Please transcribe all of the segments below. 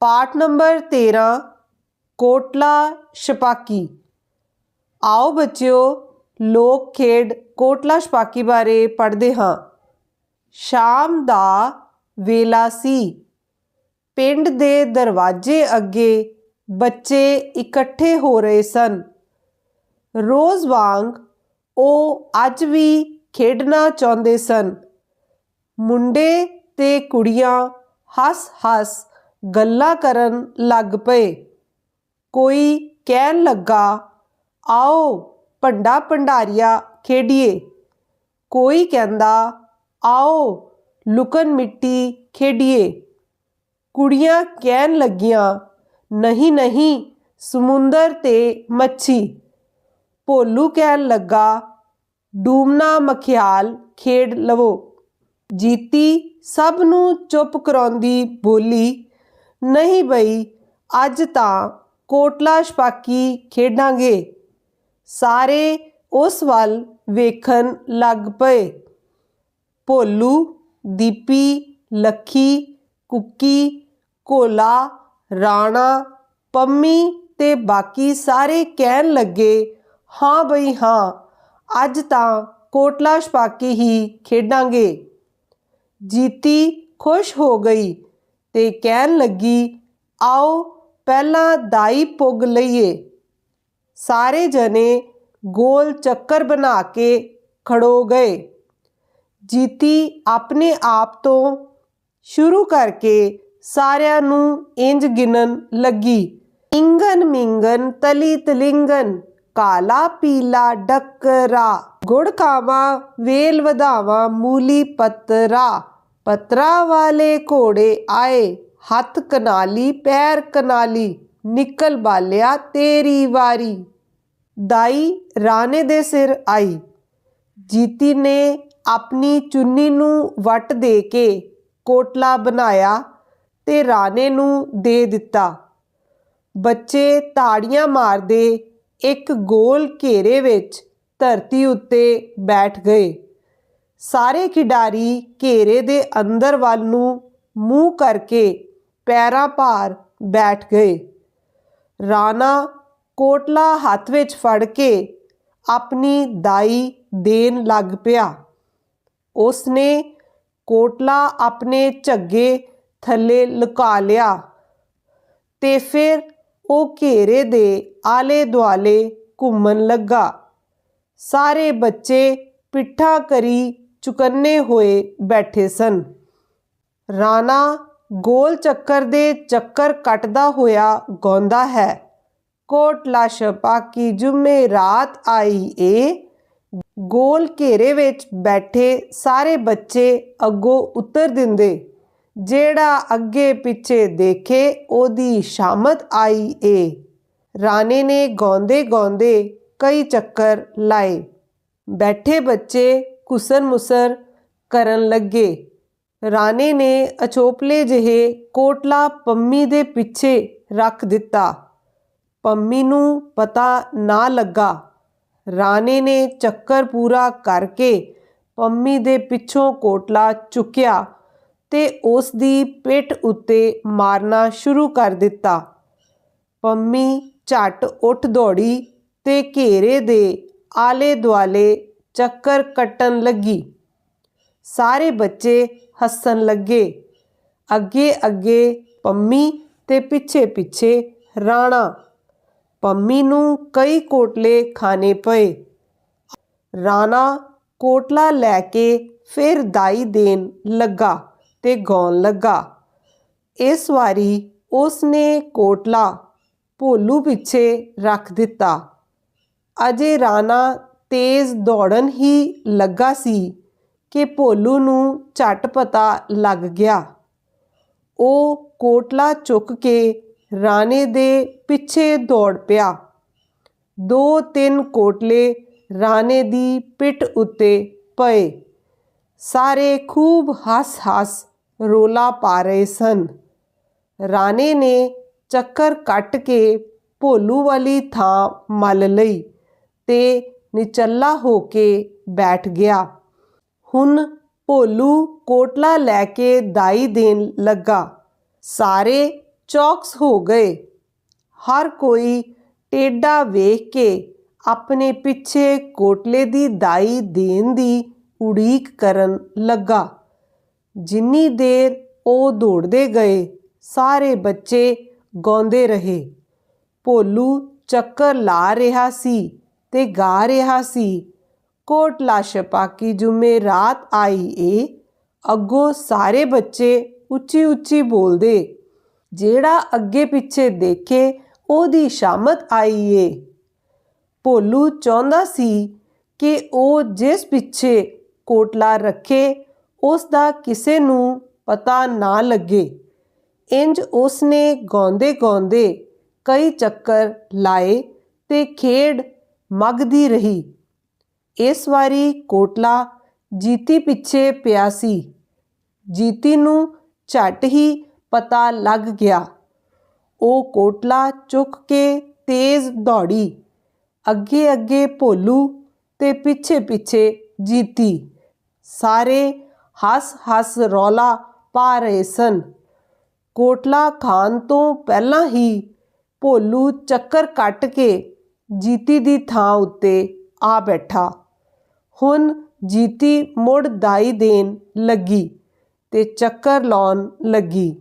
ਪਾਠ ਨੰਬਰ 13 ਕੋਟਲਾ ਛਪਾਕੀ। ਆਓ ਬੱਚਿਓ, ਲੋਕ ਖੇਡ ਕੋਟਲਾ ਛਪਾਕੀ ਬਾਰੇ ਪੜ੍ਹਦੇ ਹਾਂ। ਸ਼ਾਮ ਦਾ ਵੇਲਾ ਸੀ। ਪਿੰਡ ਦੇ ਦਰਵਾਜ਼ੇ ਅੱਗੇ ਬੱਚੇ ਇਕੱਠੇ ਹੋ ਰਹੇ ਸਨ। ਰੋਜ਼ ਵਾਂਗ ਉਹ ਅੱਜ ਵੀ ਖੇਡਣਾ ਚਾਹੁੰਦੇ ਸਨ। ਮੁੰਡੇ ਤੇ ਕੁੜੀਆਂ ਹੱਸ-ਹੱਸ ਗੱਲਾਂ ਕਰਨ ਲੱਗ ਪਏ। ਕੋਈ ਕਹਿਣ ਲੱਗਾ, ਆਓ ਭੰਡਾ ਭੰਡਾਰੀਆ ਖੇਡੀਏ। ਕੋਈ ਕਹਿੰਦਾ, ਆਓ ਲੁਕਣ ਮਿੱਟੀ ਖੇਡੀਏ। ਕੁੜੀਆਂ ਕਹਿਣ ਲੱਗੀਆਂ, ਨਹੀਂ ਨਹੀਂ, ਸਮੁੰਦਰ ਤੇ ਮੱਛੀ। ਭੋਲੂ ਕਹਿਣ ਲੱਗਾ, ਡੂਮਨਾ ਮਖਿਆਲ ਖੇਡ ਲਵੋ। ਜੀਤੀ ਸਭ ਨੂੰ ਚੁੱਪ ਕਰਾਉਂਦੀ ਬੋਲੀ ਨਹੀਂ ਬਈ ਅੱਜ ਤਾਂ ਕੋਟਲਾ ਛਪਾਕੀ ਖੇਡਾਂਗੇ ਸਾਰੇ ਉਸ ਵੱਲ ਵੇਖਣ ਲੱਗ ਪਏ ਭੋਲੂ ਦੀਪੀ ਲੱਖੀ ਕੁੱਕੀ ਕੋਲਾ ਰਾਣਾ ਪੰਮੀ ਤੇ ਬਾਕੀ ਸਾਰੇ ਕਹਿਣ ਲੱਗੇ ਹਾਂ ਬਈ ਹਾਂ ਅੱਜ ਤਾਂ ਕੋਟਲਾ ਛਪਾਕੀ ਹੀ ਖੇਡਾਂਗੇ ਜੀਤੀ ਖੁਸ਼ ਹੋ ਗਈ ਤੇ ਕਹਿਣ ਲੱਗੀ, ਆਓ, ਪਹਿਲਾਂ ਦਾਈ ਪੁੱਗ ਲਈਏ। ਸਾਰੇ ਜਣੇ ਗੋਲ ਚੱਕਰ ਬਣਾ ਕੇ ਖੜੋ ਗਏ। ਜੀਤੀ ਆਪਣੇ ਆਪ ਤੋਂ ਸ਼ੁਰੂ ਕਰਕੇ ਸਾਰਿਆਂ ਨੂੰ ਇੰਜ ਗਿਣਨ ਲੱਗੀ। ਇੰਗਨ ਮਿੰਗਨ, ਤਲੀ ਤਲਿੰਗਨ, ਕਾਲਾ ਪੀਲਾ ਡੱਕਰਾ, ਗੁੜ ਖਾਵਾ, ਵੇਲ ਵਧਾਵਾ, ਮੂਲੀ ਪਤਰਾ। ਪਤਰਾ ਵਾਲੇ ਘੋੜੇ ਆਏ, ਹੱਥ ਕਨਾਲੀ, ਪੈਰ ਕਨਾਲੀ, ਨਿਕਲ ਬਾਲਿਆ ਤੇਰੀ ਵਾਰੀ। ਦਾਈ ਰਾਣੇ ਦੇ ਸਿਰ ਆਈ। ਜੀਤੀ ਨੇ ਆਪਣੀ ਚੁੰਨੀ ਨੂੰ ਵੱਟ ਦੇ ਕੇ ਕੋਟਲਾ ਬਣਾਇਆ ਤੇ ਰਾਣੇ ਨੂੰ ਦੇ ਦਿੱਤਾ। ਬੱਚੇ ਤਾੜੀਆਂ ਮਾਰਦੇ ਇੱਕ ਗੋਲ ਘੇਰੇ ਵਿੱਚ ਧਰਤੀ ਉੱਤੇ ਬੈਠ ਗਏ। ਸਾਰੇ ਖਿਡਾਰੀ ਘੇਰੇ ਦੇ ਅੰਦਰ ਵੱਲ ਨੂੰ ਮੂੰਹ ਕਰਕੇ ਪੈਰਾਂ ਭਾਰ ਬੈਠ ਗਏ। ਰਾਣਾ ਕੋਟਲਾ ਹੱਥ ਵਿੱਚ ਫੜ ਕੇ ਆਪਣੀ ਦਾਈ ਦੇਣ ਲੱਗ ਪਿਆ। ਉਸਨੇ ਕੋਟਲਾ ਆਪਣੇ ਝੱਗੇ ਥੱਲੇ ਲੁਕਾ ਲਿਆ ਤੇ ਫਿਰ ਉਹ ਘੇਰੇ ਦੇ ਆਲੇ ਦੁਆਲੇ ਘੁੰਮਣ ਲੱਗਾ। ਸਾਰੇ ਬੱਚੇ ਪਿੱਠਾ ਕਰੀ ਚੁਕੰਨੇ ਹੋਏ ਬੈਠੇ ਸਨ। ਰਾਣਾ ਗੋਲ ਚੱਕਰ ਦੇ ਚੱਕਰ ਕੱਟਦਾ ਹੋਇਆ ਗਾਉਂਦਾ ਹੈ। ਕੋਟਲਾ ਛਪਾਕੀ ਜੁਮੇ ਰਾਤ ਆਈ ਏ। ਗੋਲ ਘੇਰੇ ਵਿੱਚ ਬੈਠੇ ਸਾਰੇ ਬੱਚੇ ਅੱਗੋਂ ਉਤਰ ਦਿੰਦੇ। ਜਿਹੜਾ ਅੱਗੇ ਪਿੱਛੇ ਦੇਖੇ ਉਹਦੀ ਸ਼ਾਮਤ ਆਈ ਏ। ਰਾਣੇ ਨੇ ਗਾਉਂਦੇ ਗਾਉਂਦੇ ਕਈ ਚੱਕਰ ਲਾਏ। ਬੈਠੇ ਬੱਚੇ ਕੁਸਰ ਮੁਸਰ ਕਰਨ ਲੱਗੇ। ਰਾਣੇ ਨੇ ਅਚੋਪਲੇ ਜਿਹੇ ਕੋਟਲਾ ਪੰਮੀ ਦੇ ਪਿੱਛੇ ਰੱਖ ਦਿੱਤਾ। ਪੰਮੀ ਨੂੰ ਪਤਾ ਨਾ ਲੱਗਾ। ਰਾਣੇ ਨੇ ਚੱਕਰ ਪੂਰਾ ਕਰਕੇ ਪੰਮੀ ਦੇ ਪਿੱਛੋਂ ਕੋਟਲਾ ਚੁੱਕਿਆ ਤੇ ਉਸ ਦੀ ਪਿੱਠ ਉੱਤੇ ਮਾਰਨਾ ਸ਼ੁਰੂ ਕਰ ਦਿੱਤਾ। ਪੰਮੀ ਝਟ ਉੱਠ ਦੌੜੀ ਤੇ ਘੇਰੇ ਦੇ ਆਲੇ ਦੁਆਲੇ ਚੱਕਰ ਕੱਟਣ ਲੱਗੀ। ਸਾਰੇ ਬੱਚੇ ਹੱਸਣ ਲੱਗੇ। ਅੱਗੇ ਅੱਗੇ ਪੰਮੀ ਤੇ ਪਿੱਛੇ ਪਿੱਛੇ ਰਾਣਾ। ਪੰਮੀ ਨੂੰ ਕਈ ਕੋਟਲੇ ਖਾਣੇ ਪਏ। ਰਾਣਾ ਕੋਟਲਾ ਲੈ ਕੇ ਫਿਰ ਦਾਈ ਦੇਣ ਲੱਗਾ ਤੇ ਗਾਉਣ ਲੱਗਾ। ਇਸ ਵਾਰੀ ਉਸ ਨੇ ਕੋਟਲਾ ਭੋਲੂ ਪਿੱਛੇ ਰੱਖ ਦਿੱਤਾ। ਅਜੇ ਰਾਣਾ ਤੇਜ਼ ਦੌੜਨ ਹੀ ਲੱਗਾ ਸੀ ਕਿ ਭੋਲੂ ਨੂੰ ਝਟ ਪਤਾ ਲੱਗ ਗਿਆ। ਉਹ ਕੋਟਲਾ ਚੁੱਕ ਕੇ ਰਾਣੇ ਦੇ ਪਿੱਛੇ ਦੌੜ ਪਿਆ। ਦੋ ਤਿੰਨ ਕੋਟਲੇ ਰਾਣੇ ਦੀ ਪਿੱਠ ਉੱਤੇ ਪਏ। ਸਾਰੇ ਖੂਬ ਹੱਸ-ਹੱਸ ਰੋਲਾ ਪਾ ਰਹੇ ਸਨ। ਰਾਣੇ ਨੇ ਚੱਕਰ ਕੱਟ ਕੇ ਭੋਲੂ ਵਾਲੀ ਥਾਂ ਮੱਲ ਲਈ ਤੇ ਨਿਚੱਲਾ ਹੋ ਕੇ ਬੈਠ ਗਿਆ। ਹੁਣ ਭੋਲੂ ਕੋਟਲਾ ਲੈ ਕੇ ਦਾਈ ਦੇਣ ਲੱਗਾ। ਸਾਰੇ ਚੌਕਸ ਹੋ ਗਏ। ਹਰ ਕੋਈ ਟੇਡਾ ਵੇਖ ਕੇ ਆਪਣੇ ਪਿੱਛੇ ਕੋਟਲੇ ਦੀ ਦਾਈ ਦੇਣ ਦੀ ਉਡੀਕ ਕਰਨ ਲੱਗਾ। ਜਿੰਨੀ ਦੇਰ ਉਹ ਦੌੜਦੇ ਗਏ, ਸਾਰੇ ਬੱਚੇ ਗਾਉਂਦੇ ਰਹੇ। ਭੋਲੂ ਚੱਕਰ ਲਾ ਰਿਹਾ ਸੀ। ਤੇ ਗਾ ਰਿਹਾ ਸੀ। ਕੋਟਲਾ ਛਪਾਕੀ ਜੁਮੇ ਰਾਤ ਆਈ ਏ। ਅੱਗੋਂ ਸਾਰੇ ਬੱਚੇ ਉੱਚੀ ਉੱਚੀ ਬੋਲਦੇ। ਜਿਹੜਾ ਅੱਗੇ ਪਿੱਛੇ ਦੇਖੇ, ਉਹਦੀ ਸ਼ਾਮਤ ਆਈ ਏ। ਭੋਲੂ ਚਾਹੁੰਦਾ ਸੀ ਕਿ ਉਹ ਜਿਸ ਪਿੱਛੇ ਕੋਟਲਾ ਰੱਖੇ, ਉਸ ਦਾ ਕਿਸੇ ਨੂੰ ਪਤਾ ਨਾ ਲੱਗੇ। ਇੰਜ ਉਸਨੇ ਗਾਉਂਦੇ ਗਾਉਂਦੇ ਕਈ ਚੱਕਰ ਲਾਏ ਤੇ ਖੇਡ ਮਗਦੀ ਰਹੀ। ਇਸ ਵਾਰੀ ਕੋਟਲਾ ਜੀਤੀ ਪਿੱਛੇ ਪਿਆ ਸੀ। ਜੀਤੀ ਨੂੰ ਝਟ ਹੀ ਪਤਾ ਲੱਗ ਗਿਆ। ਉਹ ਕੋਟਲਾ ਚੁੱਕ ਕੇ ਤੇਜ਼ ਦੌੜੀ। ਅੱਗੇ ਅੱਗੇ ਭੋਲੂ ਤੇ ਪਿੱਛੇ ਪਿੱਛੇ ਜੀਤੀ। ਸਾਰੇ ਹੱਸ ਹੱਸ ਰੌਲਾ ਪਾ ਰਹੇ ਸਨ। ਕੋਟਲਾ ਖਾਨ ਤੋਂ ਪਹਿਲਾਂ ਹੀ ਭੋਲੂ ਚੱਕਰ ਕੱਟ ਕੇ ਜੀਤੀ ਦੀ ਥਾਂ ਉੱਤੇ ਆ ਬੈਠਾ। ਹੁਣ ਜੀਤੀ ਮੁੜ ਦਾਈ ਦੇਣ ਲੱਗੀ ਤੇ ਚੱਕਰ ਲਾਉਣ ਲੱਗੀ।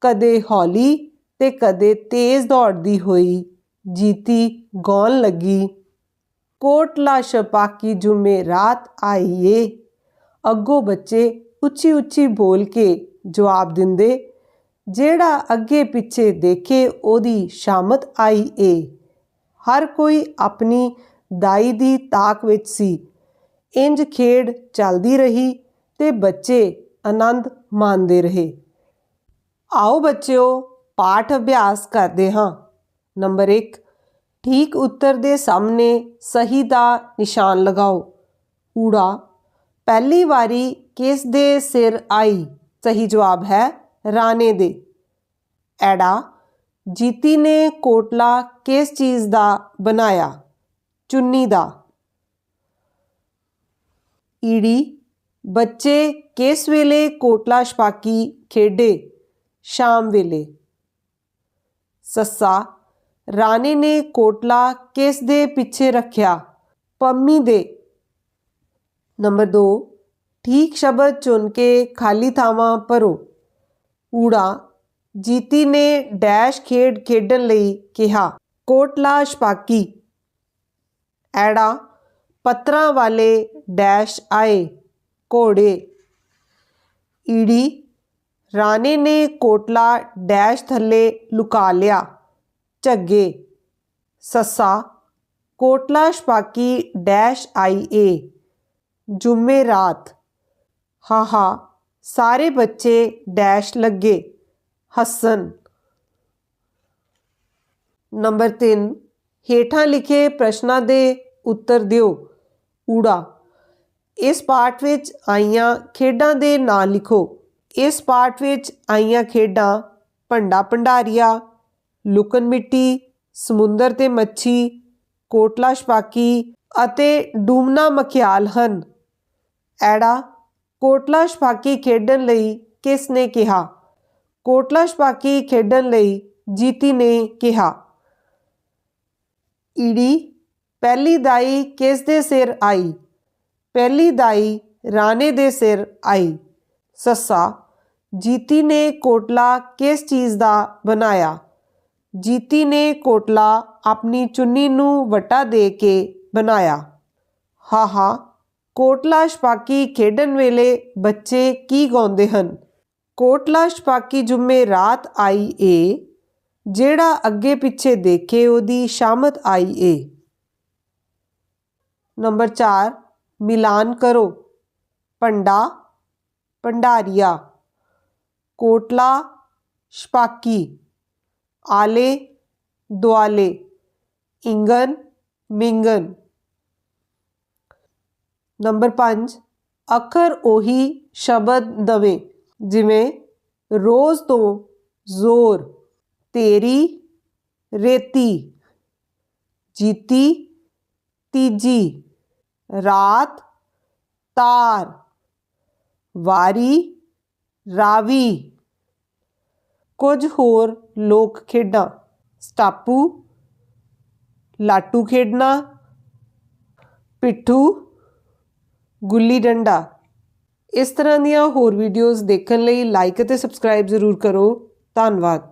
ਕਦੇ ਹੌਲੀ ਤੇ ਕਦੇ ਤੇਜ਼ ਦੌੜਦੀ ਹੋਈ ਜੀਤੀ ਗਾਉਣ ਲੱਗੀ। ਕੋਟਲਾ ਛਪਾਕੀ ਜੁਮੇ ਰਾਤ ਆਈਏ। ਅੱਗੋਂ ਬੱਚੇ ਉੱਚੀ ਉੱਚੀ ਬੋਲ ਕੇ ਜਵਾਬ ਦਿੰਦੇ, ਜਿਹੜਾ ਅੱਗੇ ਪਿੱਛੇ ਦੇਖੇ ਉਹਦੀ ਸ਼ਾਮਤ ਆਈ ਏ। ਹਰ ਕੋਈ ਆਪਣੀ ਦਾਈ ਦੀ ਤਾਕ ਵਿੱਚ ਸੀ। ਇੰਜ ਖੇਡ ਚੱਲਦੀ ਰਹੀ ਤੇ ਬੱਚੇ ਆਨੰਦ ਮਾਣਦੇ ਰਹੇ। ਆਓ ਬੱਚਿਓ, ਪਾਠ ਅਭਿਆਸ ਕਰਦੇ ਹਾਂ। ਨੰਬਰ 1 ਠੀਕ ਉੱਤਰ ਦੇ ਸਾਹਮਣੇ ਸਹੀ ਦਾ ਨਿਸ਼ਾਨ ਲਗਾਓ। ਊੜਾ, ਪਹਿਲੀ ਵਾਰੀ ਕਿਸ ਦੇ ਸਿਰ ਆਈ? ਸਹੀ ਜਵਾਬ ਹੈ ਰਾਣੇ ਦੇ। ਐੜਾ ਜੀਤੀ ਨੇ ਕੋਟਲਾ ਕਿਸ ਚੀਜ਼ ਦਾ ਬਣਾਇਆ? ਚੁੰਨੀ ਦਾ। ਈੜੀ, ਬੱਚੇ ਕਿਸ ਵੇਲੇ ਕੋਟਲਾ ਛਪਾਕੀ ਖੇਡੇ? ਸ਼ਾਮ ਵੇਲੇ। ਸੱਸਾ, ਰਾਣੀ ਨੇ ਕੋਟਲਾ ਕਿਸ ਦੇ ਪਿੱਛੇ ਰੱਖਿਆ? ਪੰਮੀ ਦੇ। ਨੰਬਰ 2 ਠੀਕ ਸ਼ਬਦ ਚੁਣ ਕੇ ਖਾਲੀ ਥਾਵਾਂ ਭਰੋ। ਊੜਾ ਜੀਤੀ ਨੇ ਡੈਸ਼ ਖੇਡ ਖੇਡਣ ਲਈ ਕਿਹਾ, ਕੋਟਲਾ ਛਪਾਕੀ। ਐੜਾ, ਪੱਤਰਾਂ ਵਾਲੇ ਡੈਸ਼ ਆਏ, ਘੋੜੇ। ਈੜੀ, ਰਾਣੇ ਨੇ ਕੋਟਲਾ ਡੈਸ਼ ਥੱਲੇ ਲੁਕਾ ਲਿਆ, ਝੱਗੇ। ਸੱਸਾ, ਕੋਟਲਾ ਛਪਾਕੀ ਡੈਸ਼ ਆਈ ਏ, ਜੁਮੇ ਰਾਤ। ਹਾ ਹਾ ਸਾਰੇ ਬੱਚੇ ਡੈਸ਼ ਲੱਗੇ। ਹੱਸਣ ਨੰਬਰ 3 ਹੇਠਾਂ ਲਿਖੇ ਪ੍ਰਸ਼ਨਾਂ ਦੇ ਉੱਤਰ ਦਿਓ। ਊੜਾ। ਇਸ ਪਾਠ ਵਿੱਚ ਆਈਆਂ ਖੇਡਾਂ ਦੇ ਨਾਂ ਲਿਖੋ। ਇਸ ਪਾਠ ਵਿੱਚ ਆਈਆਂ ਖੇਡਾਂ ਭੰਡਾ ਭੰਡਾਰੀਆ ਲੁਕਨ ਮਿੱਟੀ, ਸਮੁੰਦਰ ਤੇ ਮੱਛੀ, ਕੋਟਲਾ ਛਪਾਕੀ ਅਤੇ ਡੂਮਨਾ ਮਖਿਆਲ ਹਨ। ਐੜਾ, ਕੋਟਲਾ ਛਪਾਕੀ ਖੇਡਣ ਲਈ ਕਿਸ ਨੇ ਕਿਹਾ? ਕੋਟਲਾ ਛਪਾਕੀ ਖੇਡਣ ਲਈ ਜੀਤੀ ਨੇ ਕਿਹਾ। ਈੜੀ ਪਹਿਲੀ ਦਾਈ ਕਿਸ ਦੇ ਸਿਰ ਆਈ? ਪਹਿਲੀ ਦਾਈ ਰਾਣੇ ਦੇ ਸਿਰ ਆਈ। ਸੱਸਾ, ਜੀਤੀ ਨੇ ਕੋਟਲਾ ਕਿਸ ਚੀਜ਼ ਦਾ ਬਣਾਇਆ? ਜੀਤੀ ਨੇ ਕੋਟਲਾ ਆਪਣੀ ਚੁੰਨੀ ਨੂੰ ਵਟਾ ਦੇ ਕੇ ਬਣਾਇਆ। ਹਾ ਹਾ ਕੋਟਲਾ ਛਪਾਕੀ ਖੇਡਣ ਵੇਲੇ ਬੱਚੇ ਕੀ ਗਾਉਂਦੇ ਹਨ? ਕੋਟਲਾ ਛਪਾਕੀ ਜੁਮੇ ਰਾਤ ਆਈ ਏ ਜਿਹੜਾ ਅੱਗੇ ਪਿੱਛੇ ਦੇਖੇ ਉਹਦੀ ਸ਼ਾਮਤ ਆਈ ਏ ਨੰਬਰ 4 ਮਿਲਾਨ ਕਰੋ ਪੰਡਾ ਭੰਡਾਰੀਆ ਕੋਟਲਾ ਛਪਾਕੀ ਆਲੇ ਦੁਆਲੇ ਇੰਗਨ ਮਿੰਗਨ ਨੰਬਰ 5 ਅੱਖਰ ਉਹੀ ਸ਼ਬਦ ਦਵੇ ਜਿਵੇਂ ਰੋਜ਼ ਤੋਂ ਜ਼ੋਰ ਤੇਰੀ ਰੇਤੀ ਜੀਤੀ ਤੀਜੀ ਰਾਤ ਤਾਰ ਵਾਰੀ ਰਾਵੀ ਕੁਝ ਹੋਰ ਲੋਕ ਖੇਡਾਂ ਸਟਾਪੂ ਲਾਟੂ ਖੇਡਣਾ ਪਿੱਠੂ ਗੁੱਲੀ ਡੰਡਾ ਇਸ ਤਰ੍ਹਾਂ ਦੀਆਂ ਹੋਰ ਵੀਡੀਓਜ਼ ਦੇਖਣ ਲਈ ਲਾਈਕ ਅਤੇ ਸਬਸਕ੍ਰਾਈਬ ਜ਼ਰੂਰ ਕਰੋ। ਧੰਨਵਾਦ।